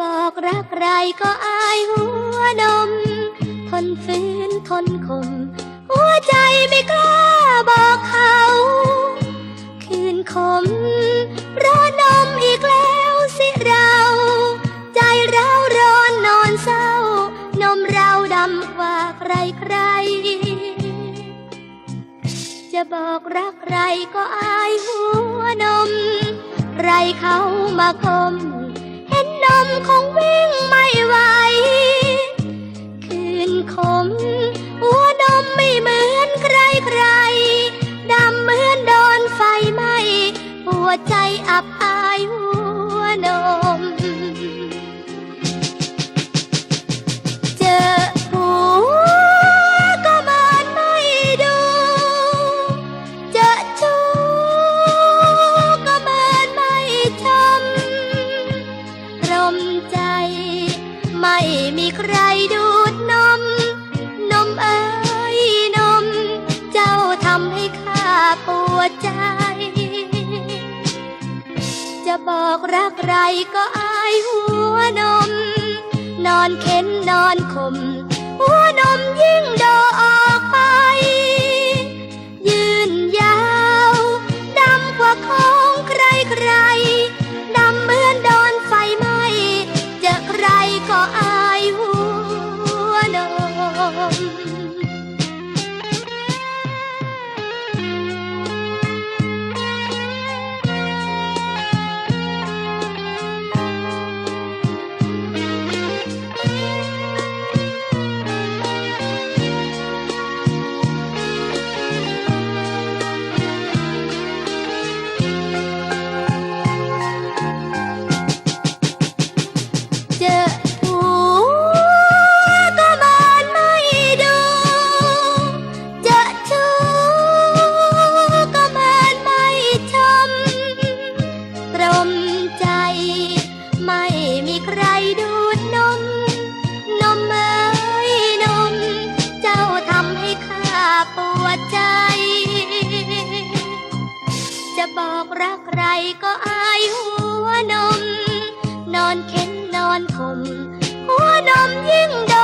บอกรักใครก็อายหัวนม ทนฝืนทนคม หัวใจไม่กล้าบอกเขา คืนคมร้อนมอีกแล้วสิเรา ใจเราร้อนนอนเศร้า นมเราดำกว่าใครใคร จะบอกรักใครก็อายหัวนม ใครเขามาคม วใจอับอายหัวนม เจอผัวก็เหมือนไม่ดู เจอชู้ก็เหมือนไม่ชมตรมใจ ไม่มีใครดูดนม นมเอ้ยนม เจ้าทำให้ข้าปวดใจ บอกรักใครก็อายหัวนม นอนเข็นนอนขม หัวนมยิ่งด จะบอกรักใครก็อายหัวนม นอนเข็นนอนคมหัวนมยิ่งโด